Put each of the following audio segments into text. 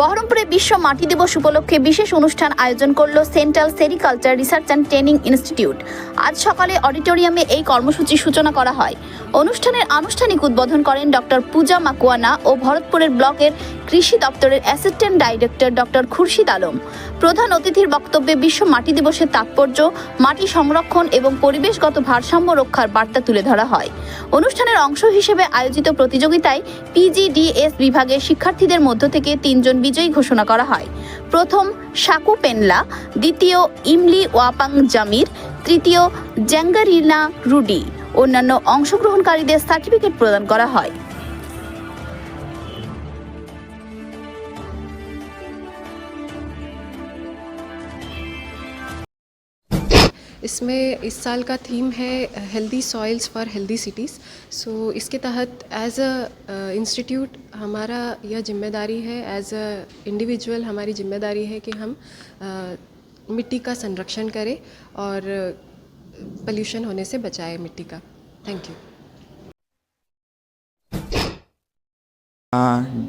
বহরমপুরে বিশ্ব মাটি দিবস উপলক্ষে বিশেষ অনুষ্ঠান আয়োজন করল central sericulture research and training institute. আজ সকালে অডিটোরিয়ামে এই কর্মসূচি সূচনা করা হয়। অনুষ্ঠানের আনুষ্ঠানিক উদ্বোধন করেন ডক্টর পূজা মাকুয়ানা ও ভরতপুরের ব্লকের কৃষি দপ্তরের assistant director doctor Khurshid Alam. প্রধান অতিথির বক্তব্যে বিশ্ব মাটি দিবসের তাৎপর্য, মাটি সংরক্ষণ এবং পরিবেশগত ভারসাম্য রক্ষার বার্তা তুলে ধরা হয়। অনুষ্ঠানের অংশ হিসেবে আয়োজিত প্রতিযোগিতায় পিজিডিএস বিভাগের শিক্ষার্থীদের মধ্য থেকে তিনজন বিজয়ী ঘোষণা করা হয়। প্রথম সাকু পেনলা, দ্বিতীয় ইমলি ওয়াপাং জামির, তৃতীয় জ্যাঙ্গারিনা রুডি। অন্যান্য অংশগ্রহণকারীদের সার্টিফিকেট প্রদান করা হয়। इसमें इस साल का थीम है healthy soils for healthy cities so इसके तहत एज अ इंस्टीट्यूट हमारा यह ज़िम्मेदारी है एज अ इंडिविजुअल हमारी ज़िम्मेदारी है कि हम uh, मिट्टी का संरक्षण करें और पल्यूशन होने से बचाए मिट्टी का. थैंक यू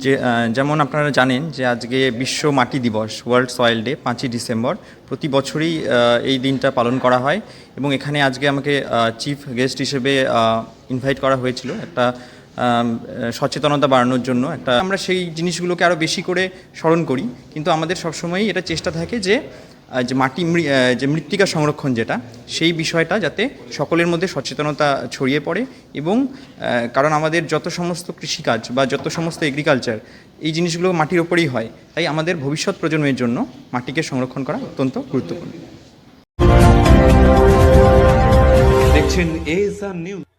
যে যেমন আপনারা জানেন যে আজকে বিশ্ব মাটি দিবস ওয়ার্ল্ড সয়েল ডে পাঁচই ডিসেম্বর। প্রতি বছরই এই দিনটা পালন করা হয় এবং এখানে আজকে আমাকে চিফ গেস্ট হিসেবে ইনভাইট করা হয়েছিল একটা সচেতনতা বাড়ানোর জন্য। একটা, আমরা সেই জিনিসগুলোকে আরও বেশি করে স্মরণ করি। কিন্তু আমাদের সবসময়ই এটা চেষ্টা থাকে যে যে মাটি যে মৃত্তিকা সংরক্ষণ যেটা, সেই বিষয়টা যাতে সকলের মধ্যে সচেতনতা ছড়িয়ে পড়ে এবং কারণ আমাদের যত সমস্ত কৃষিকাজ বা যত সমস্ত এগ্রিকালচার এই জিনিসগুলো মাটির ওপরেই হয়। তাই আমাদের ভবিষ্যৎ প্রজন্মের জন্য মাটিকে সংরক্ষণ করা অত্যন্ত গুরুত্বপূর্ণ। দেখছেন আর নিউজ